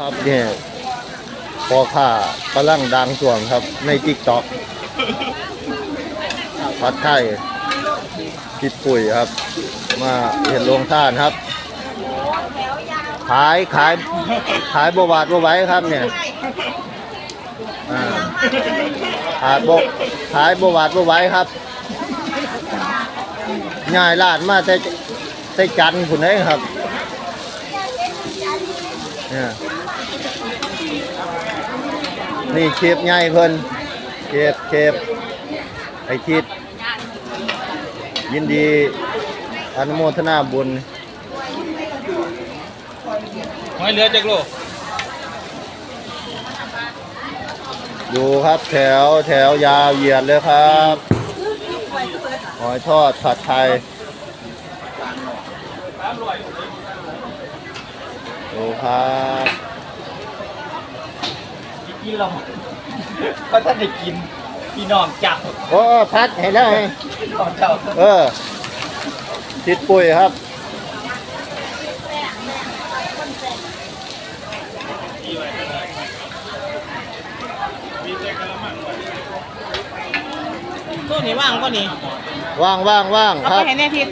ครับเนี่ยพอข่ากำลังดังส่วงครับ ในติ๊กต็อกพัดไทยคิดปุ๋ยครับ มาเห็นลงท่านครับ ขายขายขายบวาดบวไว้ครับเนี่ยอ่าขายบขายบวาดบวไว้ครับง่ายลาดมาแต่แต่จันทร์คุณเองครับเนี่ย นี่เชฟใหญ่เพิ่นเชฟเชฟไอคิด ยินดีอนุโมทนาบุญหอยเหลือจักโลอยู่ครับแถวแถวยาวเหยียดเลยครับหอยทอดผัดไทยดูครับ กินเราก็ท่านได้กินพี่น้องจับโอ้พัดเห็นแล้วไงพี่น้องเจ้าเออติดปุ๋ยครับตัวนี้ว่างก็นี่ว่างว่างว่างเอาคไปรับให้แน่ทิศ